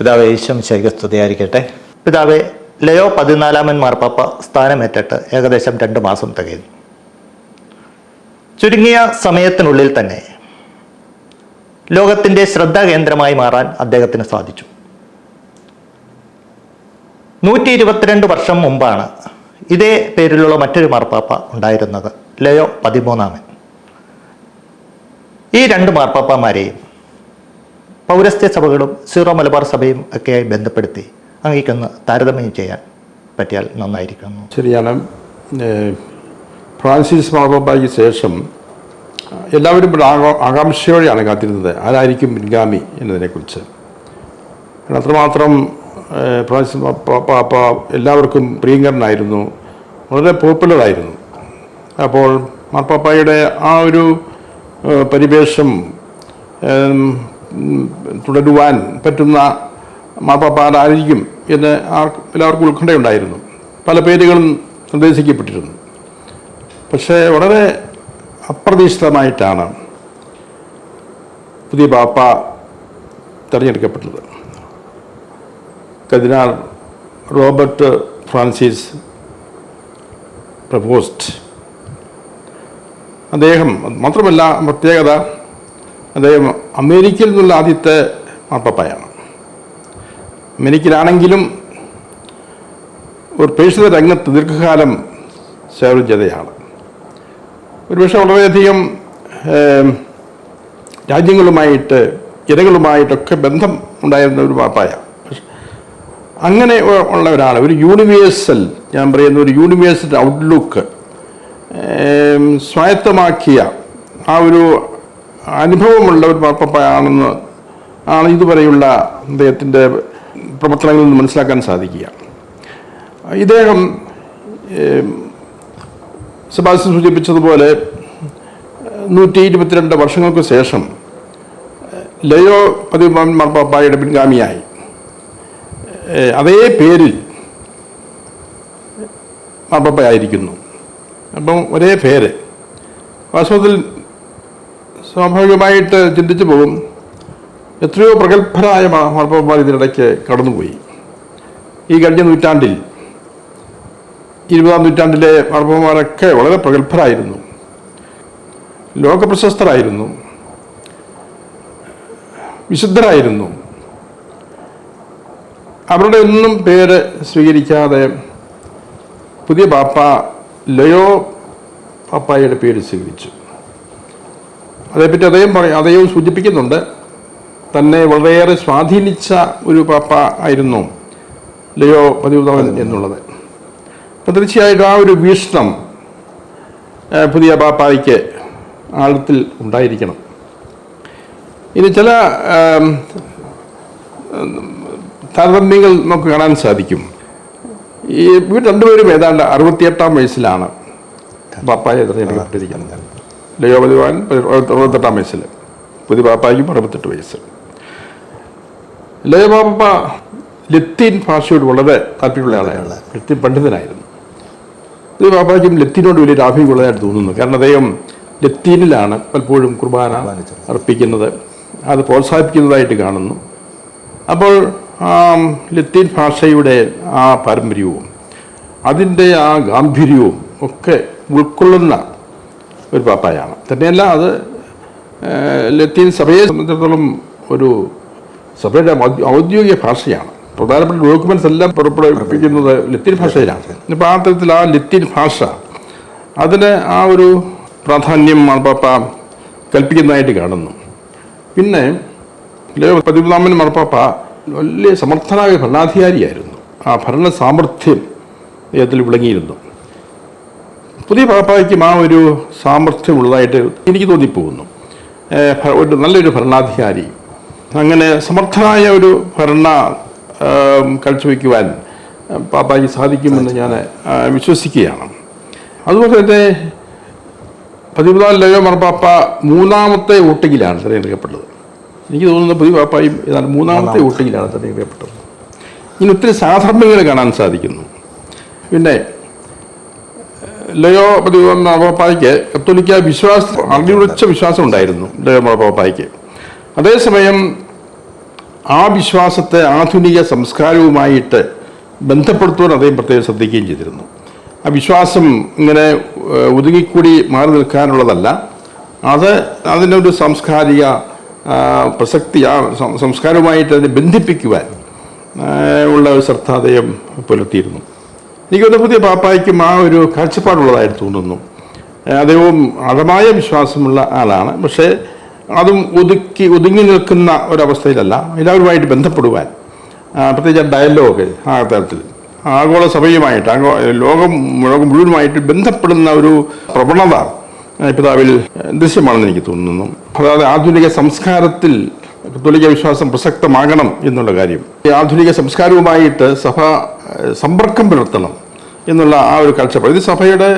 പിതാവ് ഈശം ശൈകസ്തുതിയായിരിക്കട്ടെ പിതാവെ ലയോ പതിനാലാമൻ മാർപ്പാപ്പ സ്ഥാനമേറ്റിട്ട് ഏകദേശം രണ്ട് മാസം തികയുന്നു. ചുരുങ്ങിയ സമയത്തിനുള്ളിൽ തന്നെ ലോകത്തിന്റെ ശ്രദ്ധാകേന്ദ്രമായി മാറാൻ അദ്ദേഹത്തിന് സാധിച്ചു. നൂറ്റി ഇരുപത്തിരണ്ട് വർഷം മുമ്പാണ് ഇതേ പേരിലുള്ള മറ്റൊരു മാർപ്പാപ്പ ഉണ്ടായിരുന്നത് ലയോ പതിമൂന്നാമൻ. ഈ രണ്ട് മാർപ്പാപ്പമാരെയും പൗരസ്ത്യ സഭകളും സീറോ മലബാർ സഭയും ഒക്കെയായി ബന്ധപ്പെടുത്തി അങ്ങേക്കൊന്ന് താരതമ്യം ചെയ്യാൻ പറ്റിയാൽ നന്നായിരിക്കുന്നു. ശരിയാണ്. ഫ്രാൻസിസ് മാർപ്പാപ്പയ്ക്ക് ശേഷം എല്ലാവരും ആകാംക്ഷയോടെയാണ് കാത്തിരുന്നത്. ആരായിരിക്കും പിൻഗാമി എന്നതിനെക്കുറിച്ച്. അത്രമാത്രം ഫ്രാൻസിസ് പാപ്പ എല്ലാവർക്കും പ്രിയങ്കരനായിരുന്നു വളരെ പോപ്പുലറായിരുന്നു. അപ്പോൾ മാർപ്പാപ്പായുടെ ആ ഒരു പരിവേഷം തുടരുവാൻ പറ്റുന്ന മാപ്പാപ്പാരായിരിക്കും എന്ന് ആർക്കും എല്ലാവർക്കും ഉത്കണ്ഠയുണ്ടായിരുന്നു. പല പേരുകളും നിർദ്ദേശിക്കപ്പെട്ടിരുന്നു. പക്ഷേ വളരെ അപ്രതീക്ഷിതമായിട്ടാണ് പുതിയ പാപ്പ തിരഞ്ഞെടുക്കപ്പെട്ടത്. കതിനാൾ റോബർട്ട് ഫ്രാൻസിസ് പ്രപ്പോസ്റ്റ് അദ്ദേഹം മാത്രമല്ല പ്രത്യേകത അദ്ദേഹം അമേരിക്കയിൽ നിന്നുള്ള ആദ്യത്തെ മാർപ്പാപ്പയാണ്. അമേരിക്കയിലാണെങ്കിലും ഒരു പേഴ്സിത രംഗത്ത് ദീർഘകാലം സേവനം ചെയ്തയാണ് ഒരുപക്ഷെ വളരെയധികം രാജ്യങ്ങളുമായിട്ട് ജനങ്ങളുമായിട്ടൊക്കെ ബന്ധം ഉണ്ടായിരുന്ന ഒരു മാപ്പായ അങ്ങനെ ഉള്ള ഒരാൾ ഒരു യൂണിവേഴ്സൽ ഞാൻ പറയുന്ന ഒരു യൂണിവേഴ്സൽ ഔട്ട്ലുക്ക് സ്വായത്തമാക്കിയ ആ ഒരു അനുഭവമുള്ള ഒരു മാർപ്പാപ്പയാണെന്ന് ആണ് ഇതുവരെയുള്ള അദ്ദേഹത്തിന്റെ പ്രവർത്തനങ്ങളിൽ നിന്ന് മനസ്സിലാക്കാൻ സാധിക്കുക. ഇദ്ദേഹം സെബാസ്റ്റ്യൻ സൂചിപ്പിച്ചതുപോലെ നൂറ്റി ഇരുപത്തിരണ്ട് വർഷങ്ങൾക്ക് ശേഷം ലയോ പതിമൂന്നാം മാർപ്പാപ്പായുടെ പിൻഗാമിയായി. അതേ പേരിൽ മാർപ്പാപ്പയായിരിക്കുന്നു. അപ്പം ഒരേ പേര്. വാസ്തവത്തിൽ സ്വാഭാവികമായിട്ട് ചിന്തിച്ചു പോകും എത്രയോ പ്രഗത്ഭരായ മാ- മാർപ്പാപ്പമാർ ഇതിനിടയ്ക്ക് കടന്നുപോയി. ഈ കഴിഞ്ഞ നൂറ്റാണ്ടിൽ ഇരുപതാം നൂറ്റാണ്ടിലെ മാർപ്പാപ്പമാരൊക്കെ വളരെ പ്രഗത്ഭരായിരുന്നു. ലോകപ്രശസ്തരായിരുന്നു. വിശുദ്ധരായിരുന്നു. അവരുടെ ഒന്നും പേര് സ്വീകരിക്കാതെ പുതിയ പാപ്പ ലയോ പാപ്പായുടെ പേര് സ്വീകരിച്ചു. അതേപ്പറ്റി അദ്ദേഹം പറയും അദ്ദേഹം സൂചിപ്പിക്കുന്നുണ്ട് തന്നെ വളരെയേറെ സ്വാധീനിച്ച ഒരു പാപ്പ ആയിരുന്നു ലയോ പതിവുതവൻ എന്നുള്ളത്. അപ്പം തീർച്ചയായിട്ടും ആ ഒരു വീക്ഷണം പുതിയ പാപ്പായ്ക്ക് ആഴത്തിൽ ഉണ്ടായിരിക്കണം. ഇനി ചില താരതമ്യങ്ങൾ നമുക്ക് കാണാൻ സാധിക്കും. ഈ ഇവർ രണ്ടുപേരും ഏതാണ്ട് അറുപത്തിയെട്ടാം വയസ്സിലാണ് പാപ്പായെ തിരഞ്ഞെടുക്കപ്പെട്ടിരിക്കുന്നത്. ലയോ പതിവാൻ അറുപത്തെട്ടാം വയസ്സിൽ പുതിയ പാപ്പായ്ക്കും അറുപത്തെട്ട് വയസ്സ്. ലയോ പാപ്പ ലത്തീൻ ഭാഷയോട് വളരെ താല്പര്യമുള്ള ആളാണ്. ലത്തീൻ പണ്ഡിതനായിരുന്നു. പുതിയ പാപ്പായ്ക്കും ലത്തീനോട് വലിയ ആഭിമുള്ളതായിട്ട് തോന്നുന്നു. കാരണം അദ്ദേഹം ലത്തീനിലാണ് പലപ്പോഴും കുർബാന അർപ്പിക്കുന്നത്. അത് പ്രോത്സാഹിപ്പിക്കുന്നതായിട്ട് കാണുന്നു. അപ്പോൾ ലത്തീൻ ഭാഷയുടെ ആ പാരമ്പര്യവും അതിന്റെ ആ ഗാംഭീര്യവും ഒക്കെ ഉൾക്കൊള്ളുന്ന ഒരു പാപ്പായാണ്. തന്നെയല്ല അത് ലത്തീൻ സഭയെ സംബന്ധിച്ചിടത്തോളം ഒരു സഭയുടെ ഔദ്യോഗിക ഭാഷയാണ്. പ്രധാനപ്പെട്ട ഡോക്യുമെന്റ്സ് എല്ലാം പുറപ്പെടുവിപ്പിക്കുന്നത് ലത്തീൻ ഭാഷയിലാണ്. ഇപ്പോൾ ആ തരത്തിൽ ആ ലത്തീൻ ഭാഷ അതിന് ആ ഒരു പ്രാധാന്യം മാർപ്പാപ്പ കൽപ്പിക്കുന്നതായിട്ട് കാണുന്നു. പിന്നെ പതിമൂന്നാമൻ മാർപ്പാപ്പ വലിയ സമർത്ഥനായ ഭരണാധികാരിയായിരുന്നു. ആ ഭരണ സാമർഥ്യം അദ്ദേഹത്തിൽ വിളങ്ങിയിരുന്നു. പുതിയ പാപ്പായ്ക്കും ആ ഒരു സാമർഥ്യമുള്ളതായിട്ട് എനിക്ക് തോന്നിപ്പോകുന്നു. ഒരു നല്ലൊരു ഭരണാധികാരി അങ്ങനെ സമർത്ഥനായ ഒരു ഭരണ കഴിച്ചു കാഴ്ചവെക്കുവാൻ പാപ്പായ്ക്ക് സാധിക്കുമെന്ന് ഞാൻ വിശ്വസിക്കുകയാണ്. അതുപോലെ തന്നെ പതിമൂന്നാം ലയോ മാർപ്പാപ്പ മൂന്നാമത്തെ വോട്ടിങ്ങിലാണ് തിരഞ്ഞെടുക്കപ്പെട്ടത് എനിക്ക് തോന്നുന്നത് പുതിയ പാപ്പായും ഏതാണ് മൂന്നാമത്തെ വോട്ടിങ്ങിലാണ് തിരഞ്ഞെടുക്കപ്പെട്ടത് ഇനി ഒത്തിരി സാധർമ്മ്യങ്ങൾ കാണാൻ സാധിക്കുന്നു. പിന്നെ ലയോ മാർപ്പാപ്പയ്ക്ക് കത്തോലിക്ക വിശ്വാസം അറിഞ്ഞുറച്ച വിശ്വാസം ഉണ്ടായിരുന്നു ലയോ മാർപ്പാപ്പയ്ക്ക് അതേസമയം ആ വിശ്വാസത്തെ ആധുനിക സംസ്കാരവുമായിട്ട് ബന്ധപ്പെടുത്തുവാൻ അദ്ദേഹം പ്രത്യേകം ശ്രദ്ധിക്കുകയും ചെയ്തിരുന്നു. ആ വിശ്വാസം ഇങ്ങനെ ഒതുങ്ങിക്കൂടി മാറി നിൽക്കാനുള്ളതല്ല. അത് അതിന്റെ ഒരു സാംസ്കാരിക പ്രസക്തി ആ സംസ്കാരവുമായിട്ട് അതിനെ ബന്ധിപ്പിക്കുവാൻ ഉള്ള ഒരു ശ്രദ്ധ അദ്ദേഹം പുലർത്തിയിരുന്നു. എനിക്ക് പുതിയ പാപ്പായ്ക്കും ആ ഒരു കാഴ്ചപ്പാടുള്ളതായിട്ട് തോന്നുന്നു. അദ്ദേഹവും അടമായ വിശ്വാസമുള്ള ആളാണ്. പക്ഷേ അതും ഒതുക്കി ഒതുങ്ങി നിൽക്കുന്ന ഒരവസ്ഥയിലല്ല. എല്ലാവരുമായിട്ട് ബന്ധപ്പെടുവാൻ പ്രത്യേകിച്ച് ഡയലോഗ് ആ തരത്തിൽ ആഗോള സഭയുമായിട്ട് ആഗോ ലോകം ലോകം മുഴുവനുമായിട്ട് ബന്ധപ്പെടുന്ന ഒരു പ്രവണത പിതാവിൽ ദൃശ്യമാണെന്ന് എനിക്ക് തോന്നുന്നു. അതായത് ആധുനിക സംസ്കാരത്തിൽ കത്തോലിക്ക വിശ്വാസം പ്രസക്തമാകണം എന്നുള്ള കാര്യം. ഈ ആധുനിക സംസ്കാരവുമായിട്ട് സഭ സമ്പർക്കം പുലർത്തണം എന്നുള്ള ആ ഒരു കാഴ്ചപ്പാട്. ഇത് സഭയുടെ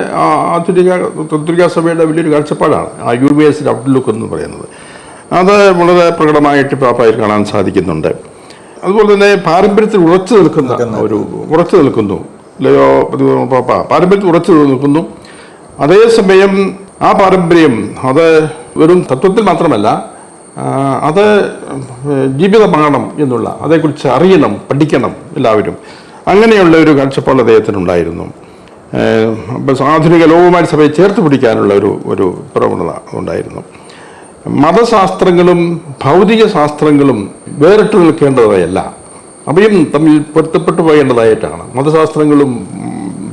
ആധുനിക കത്തോലിക്ക സഭയുടെ വലിയൊരു കാഴ്ചപ്പാടാണ്. ആ യു ബി എസിന്റെ ഔട്ട്ലുക്ക് എന്ന് പറയുന്നത്. അത് വളരെ പ്രകടമായിട്ട് പാപ്പായിൽ കാണാൻ സാധിക്കുന്നുണ്ട്. അതുപോലെ തന്നെ പാരമ്പര്യത്തിൽ ഉറച്ചു നിൽക്കുന്ന ഒരു ഉറച്ചു നിൽക്കുന്നു. ലയോ പാപ്പ പാരമ്പര്യത്തിൽ ഉറച്ചു നിൽക്കുന്നു. അതേസമയം ആ പാരമ്പര്യം അത് വെറും തത്വത്തിൽ മാത്രമല്ല അത് ജീവിതമാകണം എന്നുള്ള അതേക്കുറിച്ച് അറിയണം പഠിക്കണം എല്ലാവരും. അങ്ങനെയുള്ള ഒരു കാഴ്ചപ്പാട് അദ്ദേഹത്തിനുണ്ടായിരുന്നു. ആധുനിക ലോകവുമായി സഭയെ ചേർത്ത് പിടിക്കാനുള്ള ഒരു ഒരു പ്രവണത ഉണ്ടായിരുന്നു. മതശാസ്ത്രങ്ങളും ഭൗതിക ശാസ്ത്രങ്ങളും വേറിട്ട് നിൽക്കേണ്ടതായല്ല. അവയും തമ്മിൽ പൊരുത്തപ്പെട്ടു പോകേണ്ടതായിട്ടാണ്. മതശാസ്ത്രങ്ങളും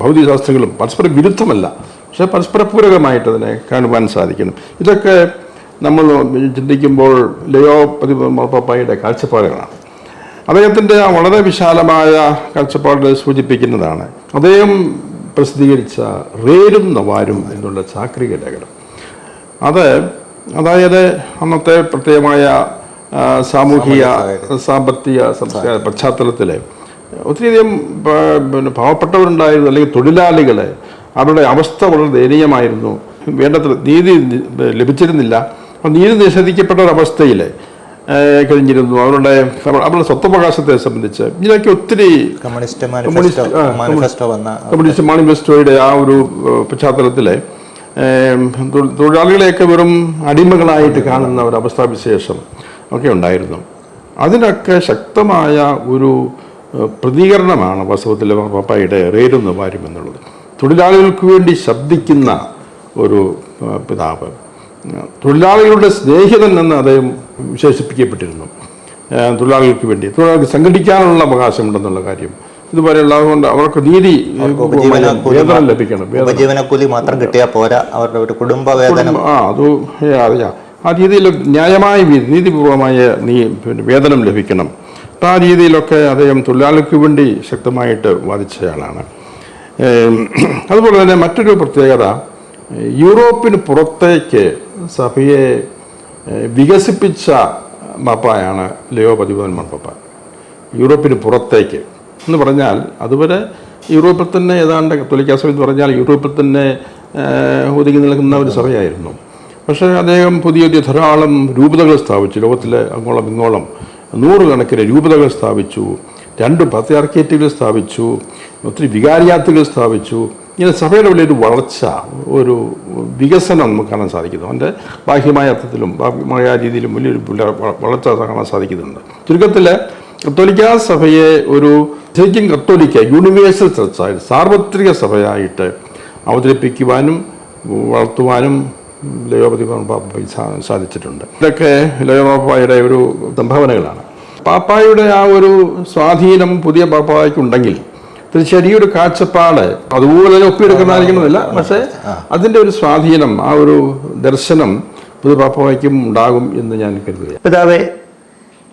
ഭൗതിക ശാസ്ത്രങ്ങളും പരസ്പരം വിരുദ്ധമല്ല. പക്ഷേ പരസ്പര പൂരകമായിട്ട് അതിനെ കാണുവാൻ സാധിക്കണം ഇതൊക്കെ നമ്മൾ ചിന്തിക്കുമ്പോൾ ലയോ പതിപ്പാപ്പയുടെ കാഴ്ചപ്പാടുകളാണ്. അദ്ദേഹത്തിന്റെ ആ വളരെ വിശാലമായ കാഴ്ചപ്പാട് സൂചിപ്പിക്കുന്നതാണ്. അദ്ദേഹം പ്രസിദ്ധീകരിച്ച റേരും നവാരും എന്നുള്ള ചാക്രിക ലേഖനം. അത് അതായത് അന്നത്തെ പ്രത്യേകമായ സാമൂഹിക സാമ്പത്തിക സംസ്കാര പശ്ചാത്തലത്തിൽ ഒത്തിരിയധികം പിന്നെ പാവപ്പെട്ടവരുണ്ടായിരുന്നു അല്ലെങ്കിൽ തൊഴിലാളികളെ അവരുടെ അവസ്ഥ വളരെ ദയനീയമായിരുന്നു. വേണ്ടത്ര നീതി ലഭിച്ചിരുന്നില്ല. അപ്പോൾ നീതി നിഷേധിക്കപ്പെട്ട ഒരവസ്ഥയിൽ അവസ്ഥയിൽ കഴിഞ്ഞിരുന്നു. അവരുടെ അവരുടെ സ്വത്തവകാശത്തെ സംബന്ധിച്ച് ഇതിനൊക്കെ ഒത്തിരി കമ്മ്യൂണിസ്റ്റ് കമ്മ്യൂണിസ്റ്റ് മാനിഫെസ്റ്റോയുടെ ആ ഒരു പശ്ചാത്തലത്തിൽ തൊഴിലാളികളെയൊക്കെ വെറും അടിമകളായിട്ട് കാണുന്ന ഒരു അവസ്ഥാവിശേഷം ഒക്കെ ഉണ്ടായിരുന്നു. അതിനൊക്കെ ശക്തമായ ഒരു പ്രതികരണമാണ് വാസ്തവത്തിൽ പപ്പായുടെ റേരുന്ന വാര്യം എന്നുള്ളത്. തൊഴിലാളികൾക്ക് വേണ്ടി ശബ്ദിക്കുന്ന ഒരു പിതാവ്. തൊഴിലാളികളുടെ സ്നേഹിതൻ എന്ന് അദ്ദേഹം വിശേഷിപ്പിക്കപ്പെട്ടിരുന്നു. തൊഴിലാളികൾക്ക് വേണ്ടി. തൊഴിലാളികൾക്ക് സംഘടിക്കാനുള്ള അവകാശമുണ്ടെന്നുള്ള കാര്യം. ഇതുപോലെയുള്ള അതുകൊണ്ട് അവർക്ക് നീതി വേതനം ലഭിക്കണം. ഉപജീവനക്കൂലി മാത്രം കിട്ടിയാൽ പോരാ. അവരുടെ ഒരു കുടുംബ വേതനം. ആ അത് അറിയാം. ആ രീതിയിൽ ന്യായമായ നീതിപൂർവമായ നീ വേതനം ലഭിക്കണം. അപ്പം ആ രീതിയിലൊക്കെ അദ്ദേഹം തൊഴിലാളിക്ക് വേണ്ടി ശക്തമായിട്ട് വാദിച്ചയാളാണ്. അതുപോലെ തന്നെ മറ്റൊരു പ്രത്യേകത യൂറോപ്പിന് പുറത്തേക്ക് സഭയെ വികസിപ്പിച്ച മാപ്പായാണ് ലിയോ പതിമൂന്നൻ മാർപ്പാപ്പ യൂറോപ്പിന് പുറത്തേക്ക്. എന്ന് പറഞ്ഞാൽ അതുവരെ യൂറോപ്പിൽ തന്നെ ഏതാണ്ട് കത്തോലിക്ക സഭ എന്ന് പറഞ്ഞാൽ യൂറോപ്പിൽ തന്നെ ഒതുങ്ങി നിൽക്കുന്ന ഒരു സഭയായിരുന്നു. പക്ഷേ അദ്ദേഹം പുതിയ പുതിയ ധാരാളം രൂപതകൾ സ്ഥാപിച്ചു. ലോകത്തിലെ അങ്ങോളം ഇങ്ങോളം നൂറുകണക്കിന് രൂപതകൾ സ്ഥാപിച്ചു. രണ്ട് പത്യാർക്കേറ്റുകൾ സ്ഥാപിച്ചു. ഒത്തിരി വികാരിയാത്തുകൾ സ്ഥാപിച്ചു. ഇങ്ങനെ സഭയുടെ വലിയൊരു വളർച്ച ഒരു വികസനം നമുക്ക് കാണാൻ സാധിക്കുന്നു. അതിന്റെ ബാഹ്യമായ അർത്ഥത്തിലും ബാഹ്യമായ രീതിയിലും വലിയൊരു വളർച്ച കാണാൻ സാധിക്കുന്നുണ്ട്. ചുരുക്കത്തിൽ കത്തോലിക്ക സഭയെ ഒരു ശരിക്കും കത്തോലിക്ക യൂണിവേഴ്സൽ ചർച്ചായിട്ട് സാർവത്രിക സഭയായിട്ട് അവതരിപ്പിക്കുവാനും വളർത്തുവാനും ലയോപതി സാധിച്ചിട്ടുണ്ട്. ഇതൊക്കെ ലയോപാപ്പായുടെ ഒരു സംഭാവനകളാണ്. പാപ്പായുടെ ആ ഒരു സ്വാധീനം പുതിയ പാപ്പായ്ക്കുണ്ടെങ്കിൽ ചെറിയൊരു കാഴ്ചപ്പാട്. അതുപോലെ തന്നെ ഒപ്പിയെടുക്കുന്നതായിരിക്കണമെന്നില്ല പക്ഷേ അതിന്റെ ഒരു സ്വാധീനം ആ ഒരു ദർശനം പുതുപാപ്പയ്ക്കും ഉണ്ടാകും എന്ന് ഞാൻ കരുതുകയാണ്. പിതാവ്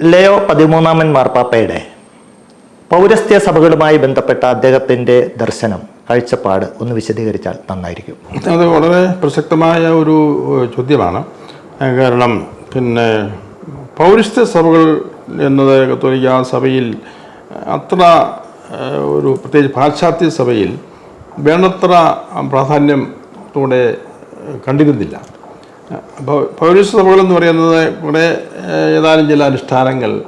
ലയോ പതിമൂന്നാമൻ മാർപ്പാപ്പയുടെ പൗരസ്ത്യ സഭകളുമായി ബന്ധപ്പെട്ട അദ്ദേഹത്തിന്റെ ദർശനം കാഴ്ചപ്പാട് ഒന്ന് വിശദീകരിച്ചാൽ നന്നായിരിക്കും. അത് വളരെ പ്രസക്തമായ ഒരു ചോദ്യമാണ്. കാരണം പിന്നെ പൗരസ്ത്യ സഭകൾ എന്നത് കത്തോലിക്ക സഭയിൽ അത്ര ഒരു പ്രത്യേകിച്ച് പാശ്ചാത്യ സഭയിൽ വേണ്ടത്ര പ്രാധാന്യത്തോടെ കണ്ടിരുന്നില്ല. അപ്പോൾ പൗരസ് സഭകളെന്ന് പറയുന്നത് ഇവിടെ ഏതാനും ചില അനുഷ്ഠാനങ്ങൾ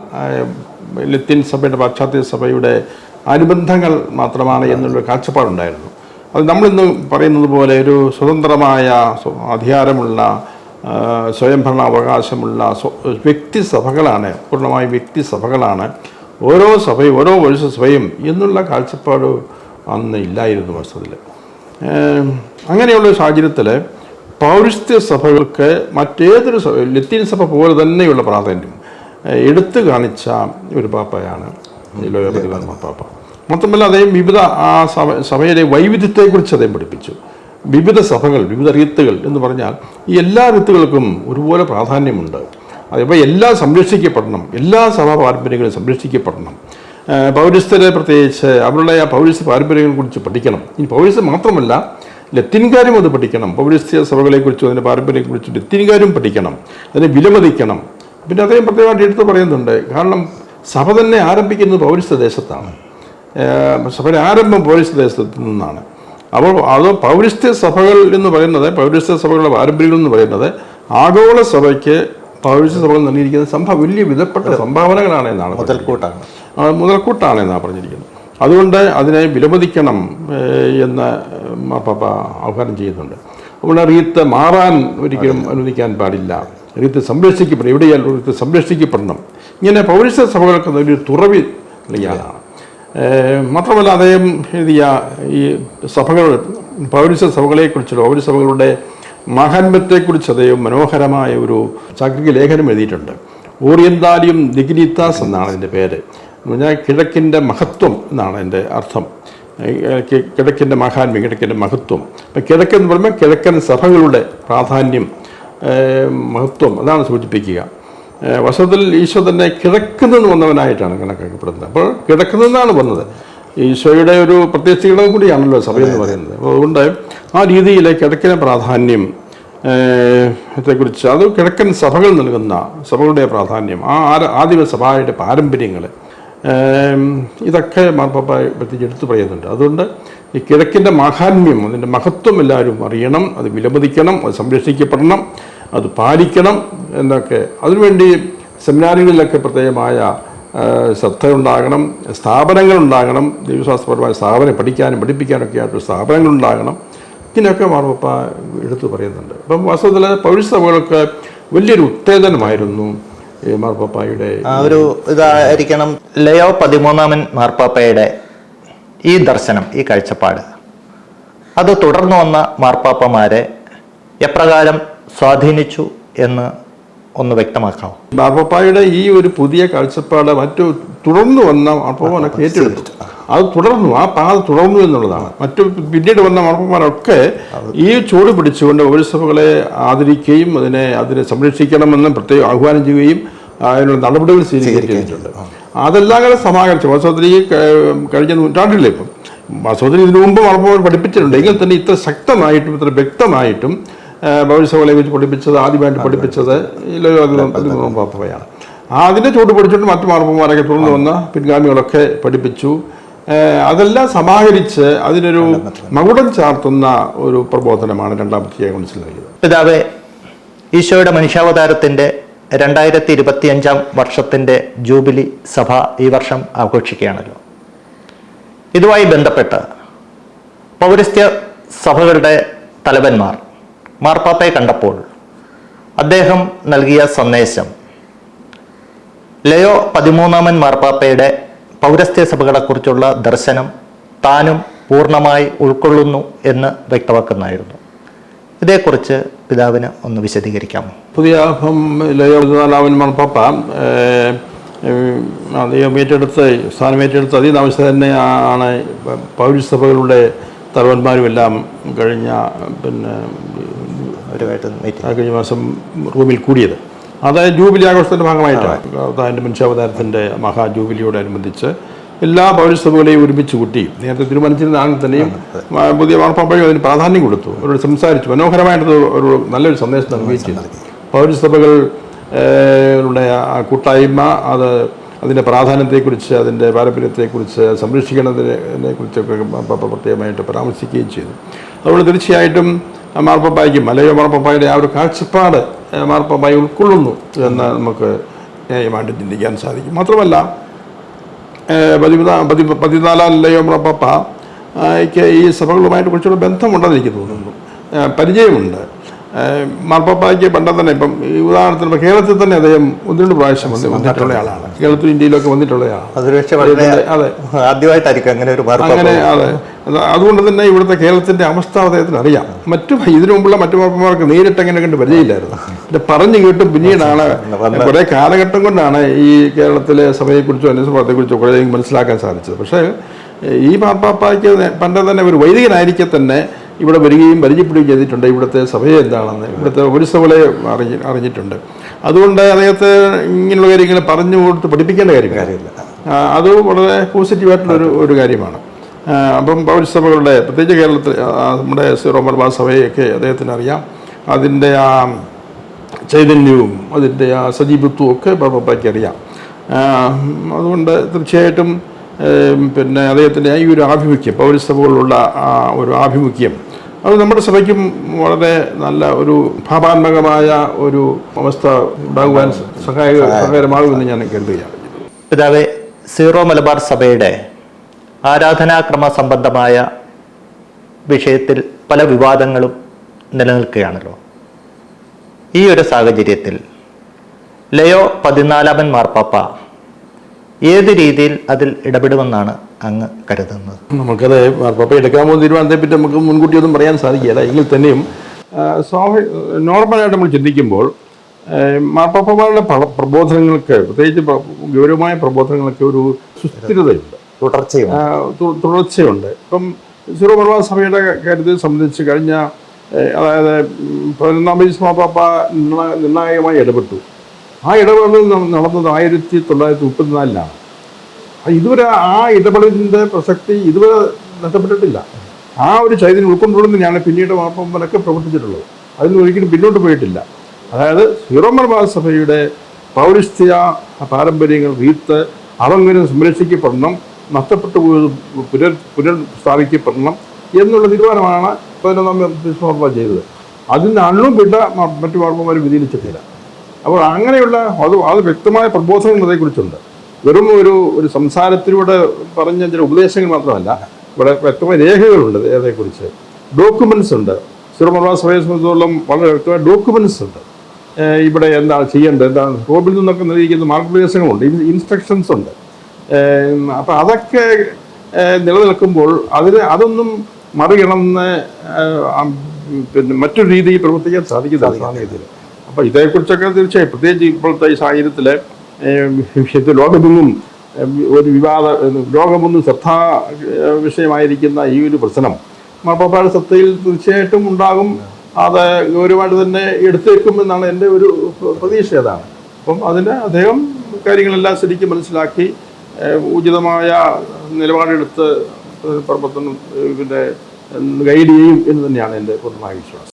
ലത്തീൻ സഭയുടെ പാശ്ചാത്യ സഭയുടെ അനുബന്ധങ്ങൾ മാത്രമാണ് എന്നുള്ളൊരു കാഴ്ചപ്പാടുണ്ടായിരുന്നു. അത് നമ്മളിന്ന് പറയുന്നത് പോലെ ഒരു സ്വതന്ത്രമായ സ്വ- അധികാരമുള്ള സ്വയംഭരണാവകാശമുള്ള സഭകളാണ് വ്യക്തിസഭകളാണ് പൂർണമായും വ്യക്തിസഭകളാണ് ഓരോ സഭയും ഓരോ വയസ്സ സഭയും എന്നുള്ള കാഴ്ചപ്പാട് അന്ന് ഇല്ലായിരുന്നു വസ്തുതയിൽ അങ്ങനെയുള്ള സാഹചര്യത്തിൽ പൗരസ്ത്യ സഭകൾക്ക് മറ്റേതൊരു സഭ ലത്തീൻ സഭ പോലെ തന്നെയുള്ള പ്രാധാന്യം എടുത്തു കാണിച്ച ഒരു പാപ്പയാണ് ഈ ലോകപതിവാൻ പാപ്പ. മാത്രമല്ല അദ്ദേഹം വിവിധ ആ സഭ സഭയിലെ വൈവിധ്യത്തെക്കുറിച്ച് അദ്ദേഹം പഠിപ്പിച്ചു. വിവിധ സഭകൾ വിവിധ റീത്തുകൾ എന്ന് പറഞ്ഞാൽ ഈ എല്ലാ റീത്തുകൾക്കും ഒരുപോലെ പ്രാധാന്യമുണ്ട്. അതിപ്പോൾ എല്ലാം സംരക്ഷിക്കപ്പെടണം. എല്ലാ സഭാ പാരമ്പര്യങ്ങളും സംരക്ഷിക്കപ്പെടണം. പൗരസ്ഥരെ പ്രത്യേകിച്ച് അവരുടെ ആ പൗരസ്ത്യ പാരമ്പര്യങ്ങളെ കുറിച്ച് പഠിക്കണം. ഇനി പൗരസ്ത്യം മാത്രമല്ല ലത്തീൻകാരും അത് പഠിക്കണം. പൗരസ്ത്യ സഭകളെക്കുറിച്ചും അതിന്റെ പാരമ്പര്യത്തെക്കുറിച്ചും ലത്തീൻകാരും പഠിക്കണം. അതിനെ വിലമതിക്കണം. പിന്നെ അദ്ദേഹം പ്രത്യേകമായിട്ട് എടുത്തു പറയുന്നുണ്ട് കാരണം സഭ തന്നെ ആരംഭിക്കുന്നത് പൗരസ്ത്യ ദേശത്താണ്. സഭയുടെ ആരംഭം പൗരസ്ത്യ ദേശത്ത് നിന്നാണ്. അപ്പോൾ അത് പൗരസ്ത്യ സഭകൾ എന്ന് പറയുന്നത് പൗരസ്ത്യ സഭകളുടെ പാരമ്പര്യങ്ങൾ എന്ന് പറയുന്നത് ആഗോള സഭയ്ക്ക് പൗരസ്ത്യ സഭകൾ നൽകിയിരിക്കുന്ന സംഭവം വലിയ വിധപ്പെട്ട സംഭാവനകളാണ് എന്നാണ് മുതൽക്കൂട്ടാണ്. മുതൽക്കൂട്ടാണ് എന്നാണ് പറഞ്ഞിരിക്കുന്നത്. അതുകൊണ്ട് അതിനെ വിലമതിക്കണം എന്ന് മാപ്പാപ്പ ആഹ്വാനം ചെയ്യുന്നുണ്ട്. അതുകൊണ്ട് റീത്ത് മാറാൻ ഒരിക്കലും അനുവദിക്കാൻ പാടില്ല. റീത്ത് സംരക്ഷിക്കപ്പെടണം. എവിടെയാലും റീത്ത് സംരക്ഷിക്കപ്പെടണം. ഇങ്ങനെ പൗരസ സഭകൾക്ക് ഒരു തുറവി നൽകിയാലാണ് മാത്രമല്ല അദ്ദേഹം എഴുതിയ ഈ സഭകൾ പൗരസ സഭകളെക്കുറിച്ചുള്ള പൗരസഭകളുടെ മഹാത്മ്യത്തെക്കുറിച്ച് അദ്ദേഹം മനോഹരമായ ഒരു ചാക്രിക ലേഖനം എഴുതിയിട്ടുണ്ട്. ഓറിയന്താലിയം ദിഗ്നിത്താസ് എന്നാണ് അതിന്റെ പേര്. എന്ന് പറഞ്ഞാൽ കിഴക്കിന്റെ മഹത്വം എന്നാണ് എന്റെ അർത്ഥം. കിഴക്കിന്റെ മഹാത്മ്യം കിഴക്കിന്റെ മഹത്വം. അപ്പം കിഴക്കെന്ന് പറയുമ്പോൾ കിഴക്കൻ സഭകളുടെ പ്രാധാന്യം മഹത്വം അതാണ് സൂചിപ്പിക്കുക. വസതിൽ ഈശോ തന്നെ കിഴക്കുനിന്ന് വന്നവനായിട്ടാണ് കണക്കാക്കപ്പെടുന്നത്. അപ്പോൾ കിഴക്കുനിന്നാണ് വന്നത്. ഈശോയുടെ ഒരു പ്രത്യേകത കൂടിയാണല്ലോ സഭ എന്ന് പറയുന്നത്. അപ്പോൾ അതുകൊണ്ട് ആ രീതിയിൽ കിഴക്കിന് പ്രാധാന്യം ത്തെക്കുറിച്ച് അത് കിഴക്കൻ സഭകൾ നൽകുന്ന സഭകളുടെ പ്രാധാന്യം ആ ആര- ആദിമ സഭയുടെ പാരമ്പര്യങ്ങൾ ഇതൊക്കെ മാർപ്പാപ്പ പ്രത്യേകിച്ച് എടുത്തു പറയുന്നുണ്ട്. അതുകൊണ്ട് ഈ കിഴക്കിന്റെ മാഹാത്മ്യം അതിന്റെ മഹത്വം എല്ലാവരും അറിയണം അത് വിലമതിക്കണം അത് സംരക്ഷിക്കപ്പെടണം അത് പാലിക്കണം എന്നൊക്കെ. അതിനുവേണ്ടി സെമിനാറുകളിലൊക്കെ പ്രത്യേകമായ ശ്രദ്ധ ഉണ്ടാകണം സ്ഥാപനങ്ങൾ ഉണ്ടാകണം ദൈവശാസ്ത്രപരമായ സ്ഥാപനം പഠിക്കാനും പഠിപ്പിക്കാനൊക്കെ ആയിട്ട് സ്ഥാപനങ്ങൾ ഉണ്ടാകണം ഇതിനൊക്കെ മാർപ്പ എടുത്തു പറയുന്നുണ്ട്. അപ്പം വാസ്തവത്തിൽ പൗരസഭകൾക്ക് വലിയൊരു ഉത്തേജനമായിരുന്നു മാർപ്പാപ്പായുടെ ആ ഒരു ഇതായിരിക്കണം. ലയോ പതിമൂന്നാമൻ മാർപ്പാപ്പയുടെ ഈ ദർശനം ഈ കാഴ്ചപ്പാട്. അത് തുടർന്നു വന്ന മാർപ്പാപ്പമാരെ എപ്രകാരം സ്വാധീനിച്ചു എന്ന് ഒന്ന് വ്യക്തമാക്കാമോ ബാബപ്പായുടെ ഈ ഒരു പുതിയ കാഴ്ചപ്പാട് മറ്റു തുടർന്നു വന്ന മാർപ്പാപ്പനൊക്കെ ഏറ്റെടുത്തു. അത് തുടർന്നു ആ പാത തുടർന്നു എന്നുള്ളതാണ്. മറ്റു പിന്നീട് വന്ന മാർപ്പന്മാരൊക്കെ ഈ ചൂട് പിടിച്ചുകൊണ്ട് പൗരസഭകളെ ആദരിക്കുകയും അതിനെ അതിനെ സംരക്ഷിക്കണമെന്നും പ്രത്യേകം ആഹ്വാനം ചെയ്യുകയും അതിനുള്ള നടപടികൾ സ്വീകരിക്കേണ്ടിയിട്ടുണ്ട് അതെല്ലാം കൂടെ സമാഹരിച്ചു. വാസ്തവത്തിൽ ഈ കഴിഞ്ഞ നൂറ്റാണ്ടിലെ ഇപ്പം. വാസ്തവത്തിൽ ഇതിനു മുമ്പ് മാർപ്പന്മാർ പഠിപ്പിച്ചിട്ടുണ്ട്. എങ്കിൽ തന്നെ ഇത്ര ശക്തമായിട്ടും ഇത്ര വ്യക്തമായിട്ടും പൗരസഭകളെ വെച്ച് പഠിപ്പിച്ചത് ആദ്യമായിട്ട് പഠിപ്പിച്ചത് പാപ്പയാണ് അതിന്റെ ചൂട് പിടിച്ചിട്ട് മറ്റു മാർപ്പന്മാരൊക്കെ തുടർന്ന് വന്ന പിൻഗാമികളൊക്കെ പഠിപ്പിച്ചു. അതെല്ലാം സമാഹരിച്ച് അതിനൊരു മകുടം ചാർത്തുന്ന ഒരു പ്രബോധനമാണ് രണ്ടാമത്തെ കൗൺസിൽ നൽകിയത്. പിതാവെ ഈശോയുടെ മനുഷ്യാവതാരത്തിന്റെ രണ്ടായിരത്തി ഇരുപത്തിയഞ്ചാം വർഷത്തിന്റെ ജൂബിലി സഭ ഈ വർഷം ആഘോഷിക്കുകയാണല്ലോ. ഇതുമായി ബന്ധപ്പെട്ട് പൗരസ്ത്യ സഭകളുടെ തലവന്മാർ മാർപ്പാപ്പയെ കണ്ടപ്പോൾ അദ്ദേഹം നൽകിയ സന്ദേശം ലയോ പതിമൂന്നാമൻ മാർപ്പാപ്പയുടെ പൗരസ്ത്യ സഭകളെക്കുറിച്ചുള്ള ദർശനം താനും പൂർണമായി ഉൾക്കൊള്ളുന്നു എന്ന് വ്യക്തമാക്കുന്നതായിരുന്നു. ഇതേക്കുറിച്ച് പിതാവിന് ഒന്ന് വിശദീകരിക്കാമോ? പുതിയ ലയോ പതിനാലാമൻ മാർപ്പാപ്പ അദ്ദേഹം ഏറ്റെടുത്ത് സ്ഥാനം ഏറ്റെടുത്ത് അതേ താമസം തന്നെ ആണ് പൗരസഭകളുടെ തലവന്മാരും എല്ലാം കഴിഞ്ഞ പിന്നെ അവരുമായിട്ട് മീറ്റിംഗ് കഴിഞ്ഞ മാസം റൂമിൽ കൂടിയത്. അത് ജൂബിലി ആഘോഷത്തിന്റെ ഭാഗമായിട്ടാണ്. അതിന്റെ മനുഷ്യാവതാരത്തിന്റെ മഹാ ജൂബിലിയോടനുബന്ധിച്ച് എല്ലാ പൗരസഭകളെയും ഒരുമിച്ച് കൂട്ടി നേരത്തെ തീരുമാനിച്ചിരുന്നാണെങ്കിൽ തന്നെയും പുതിയ വാർപ്പാപ്പയും അതിന് പ്രാധാന്യം കൊടുത്തു. അവരോട് സംസാരിച്ചു. മനോഹരമായിട്ട് ഒരു നല്ലൊരു സന്ദേശം നൽകുകയും ചെയ്തു പൗരസഭകൾ ഏഹ്, ആ കൂട്ടായ്മ അത് അതിന്റെ പ്രാധാന്യത്തെക്കുറിച്ച് അതിന്റെ പാരമ്പര്യത്തെക്കുറിച്ച് സംരക്ഷിക്കുന്നതിനെ കുറിച്ചൊക്കെ പ്രത്യേകമായിട്ട് പരാമർശിക്കുകയും ചെയ്തു. അതുകൊണ്ട് തീർച്ചയായിട്ടും മാർപ്പാപ്പായ്ക്കും മലയോ മാർപ്പപ്പായുടെ ആ ഒരു കാഴ്ചപ്പാട് മാർപ്പപ്പായി ഉൾക്കൊള്ളുന്നു എന്ന് നമുക്ക് ന്യായമായിട്ട് ചിന്തിക്കാൻ സാധിക്കും. മാത്രമല്ല പതിനാലാം ലയോ മാർപ്പപ്പയ്ക്ക് ഈ സഭകളുമായിട്ട് കുറച്ചുകൂടെ ബന്ധമുണ്ടെന്ന് എനിക്ക് തോന്നുന്നു. പരിചയമുണ്ട്. മാർപ്പാപ്പായ്ക്ക് പണ്ടം തന്നെ ഇപ്പം ഈ ഉദാഹരണത്തിന് ഇപ്പം കേരളത്തിൽ തന്നെ അദ്ദേഹം ഒന്ന് രണ്ട് പ്രാവശ്യം വന്ന് വന്നിട്ടുള്ള ആളാണ്. കേരളത്തിൽ ഇന്ത്യയിലൊക്കെ വന്നിട്ടുള്ള ആളാണ് അതൊരു പക്ഷേ വളരെ അതെ. ആദ്യമായിട്ടായിരിക്കും അങ്ങനെ ഒരു അങ്ങനെ അതെ. അത് അതുകൊണ്ട് തന്നെ ഇവിടുത്തെ കേരളത്തിന്റെ അവസ്ഥ അദ്ദേഹത്തിന് അറിയാം. മറ്റു ഇതിനു മുമ്പുള്ള മറ്റു മാർപ്പന്മാർക്ക് നേരിട്ട് അങ്ങനെ കണ്ട് പരിചയമില്ലായിരുന്നു. പിന്നെ പറഞ്ഞു കേട്ട് പിന്നീടാണ് കുറെ കാലഘട്ടം കൊണ്ടാണ് ഈ കേരളത്തിലെ സഭയെക്കുറിച്ചോ കുറിച്ചോ കുറേ മനസ്സിലാക്കാൻ സാധിച്ചത്. പക്ഷേ ഈ മാർപ്പാപ്പായ്ക്ക് പണ്ട് തന്നെ ഒരു വൈദികനായിരിക്കെ തന്നെ ഇവിടെ വരികയും പരിചയപ്പെടുകയും ചെയ്തിട്ടുണ്ട് ഇവിടുത്തെ സഭയെ എന്താണെന്ന്. ഇവിടുത്തെ ഒരു സഭകളെ അറിഞ്ഞി അറിഞ്ഞിട്ടുണ്ട്. അതുകൊണ്ട് അദ്ദേഹത്തെ ഇങ്ങനെയുള്ള കാര്യങ്ങൾ പറഞ്ഞു കൊടുത്ത് പഠിപ്പിക്കേണ്ട കാര്യം കാര്യമില്ല. അത് വളരെ പോസിറ്റീവായിട്ടുള്ള ഒരു ഒരു കാര്യമാണ്. അപ്പം പൗരസഭകളുടെ പ്രത്യേകിച്ച് കേരളത്തിൽ നമ്മുടെ സീറോ മലബാർ സഭയൊക്കെ അദ്ദേഹത്തിന് അറിയാം. അതിന്റെ ആ ചൈതന്യവും അതിന്റെ ആ സജീവത്വവും ഒക്കെ പപ്പയ്ക്ക് അറിയാം. അതുകൊണ്ട് തീർച്ചയായിട്ടും പിന്നെ അദ്ദേഹത്തിന്റെ ഈ ഒരു ആഭിമുഖ്യം പൗരസഭകളിലുള്ള ആ ഒരു ആഭിമുഖ്യം. അത് നമ്മുടെ സഭയ്ക്കും വളരെ നല്ല ഒരു ഭാവാത്മകമായ ഒരു അവസ്ഥ ഉണ്ടാകുവാൻ സഹായ സഹായകരമാകുമെന്ന് ഞാൻ കരുതുകയാണ്. പിതാവെ സീറോ മലബാർ സഭയുടെ ആരാധനാക്രമ സംബന്ധമായ വിഷയത്തിൽ പല വിവാദങ്ങളും നിലനിൽക്കുകയാണല്ലോ. ഈ ഒരു സാഹചര്യത്തിൽ ലയോ പതിനാലാമൻ മാർപ്പാപ്പ ഏത് രീതിയിൽ അതിൽ ഇടപെടുമെന്നാണ് അങ്ങ് കരുതുന്നത്? നമുക്കത് മാർപ്പാപ്പ എടുക്കാൻ പോകുന്ന തീരുമാനത്തെ പറ്റി നമുക്ക് മുൻകൂട്ടി ഒന്നും പറയാൻ സാധിക്കില്ല എങ്കിൽ തന്നെയും സ്വാഭാവിക നോർമലായിട്ട് നമ്മൾ ചിന്തിക്കുമ്പോൾ മാർപ്പാപ്പമാരുടെ പ്രബോധനങ്ങൾക്ക് പ്രത്യേകിച്ച് ഗൗരവമായ പ്രബോധനങ്ങൾക്ക് ഒരു സുസ്ഥിരതയുണ്ട്. തുടർച്ചയുണ്ട്. തുടർച്ചയുണ്ട്. ഇപ്പം സീറോ മലബാർ സഭയുടെ കാര്യത്തെ സംബന്ധിച്ച് കഴിഞ്ഞ അതായത് പതിനൊന്നാം വയസ്സ് മാപ്പാപ്പ നിർണായകമായി ഇടപെട്ടു. ആ ഇടപെടൽ നടന്നത് ആയിരത്തി തൊള്ളായിരത്തി മുപ്പത്തിനാലിലാണ്. ഇതുവരെ ആ ഇടപെടലിന്റെ പ്രസക്തി ഇതുവരെ നഷ്ടപ്പെട്ടിട്ടില്ല. ആ ഒരു ചൈതന്യം ഞാൻ പിന്നീട് മാപ്പമ്പലൊക്കെ പ്രവർത്തിച്ചിട്ടുള്ളത്. അതിന് ഒരിക്കലും പിന്നോട്ട് പോയിട്ടില്ല. അതായത് സീറോ മലബാർ സഭയുടെ പൗരസ്ത്യ പാരമ്പര്യങ്ങൾ വീർത്ത് അതെങ്ങനെ സംരക്ഷിക്കപ്പെടണം നഷ്ടപ്പെട്ടു പോയത് പുനർ പുനഃസ്ഥാപിക്കപ്പെടണം എന്നുള്ള തീരുമാനമാണ് പതിനൊന്നാം നമ്മൾ ചെയ്തത്. അതിന് അണ്ണും പിട്ട മറ്റു മാർമ്മമാരും വ്യതിരിച്ചിട്ടില്ല അപ്പോൾ അങ്ങനെയുള്ള അത് അത് വ്യക്തമായ പ്രബോധനങ്ങൾ അതേക്കുറിച്ചുണ്ട്. വെറും ഒരു ഒരു സംസാരത്തിലൂടെ പറഞ്ഞ ചില ഉപദേശങ്ങൾ മാത്രമല്ല ഇവിടെ വ്യക്തമായ രേഖകളുണ്ട് അതേക്കുറിച്ച്. ഡോക്യുമെന്റ്സ് ഉണ്ട്. സിറമർവാ സഭയെ സംബന്ധിച്ചിടത്തോളം വളരെ വ്യക്തമായ ഡോക്യുമെന്റ്സ് ഉണ്ട്. ഇവിടെ എന്താണ് ചെയ്യേണ്ടത്? എന്താണ് റോബിൽ നിന്നൊക്കെ നിർവഹിക്കുന്ന മാർഗനിർദ്ദേശങ്ങളുണ്ട് ഇൻസ്ട്രക്ഷൻസ് ഉണ്ട്. അപ്പം അതൊക്കെ നിലനിൽക്കുമ്പോൾ അതിന് അതൊന്നും മറികടന്ന് പിന്നെ മറ്റൊരു രീതിയിൽ പ്രവർത്തിക്കാൻ സാധിക്കുന്നതാണ് സാമൂഹ്യത്തിൽ അപ്പോൾ ഇതേക്കുറിച്ചൊക്കെ തീർച്ചയായും പ്രത്യേകിച്ച് ഇപ്പോഴത്തെ ഈ സാഹചര്യത്തിൽ വിഷയത്തിൽ ലോകമെങ്ങും ഒരു വിവാദ ലോകമൊന്നും ശ്രദ്ധാ വിഷയമായിരിക്കുന്ന ഈ ഒരു പ്രശ്നം മാപ്പാപ്പായുടെ ശ്രദ്ധയിൽ തീർച്ചയായിട്ടും ഉണ്ടാകും. അത് ഗൗരവമായിട്ട് തന്നെ എടുത്തേക്കും എന്നാണ് എന്റെ ഒരു പ്രതീക്ഷ അതാണ്. അപ്പം അതിന് അദ്ദേഹം കാര്യങ്ങളെല്ലാം ശരിക്കും മനസ്സിലാക്കി ഉചിതമായ നിലപാടെടുത്ത് പ്രവർത്തനം പിന്നെ ഗൈഡ് ചെയ്യും എന്ന് തന്നെയാണ് എന്റെ പൂർണമായ വിശ്വാസം.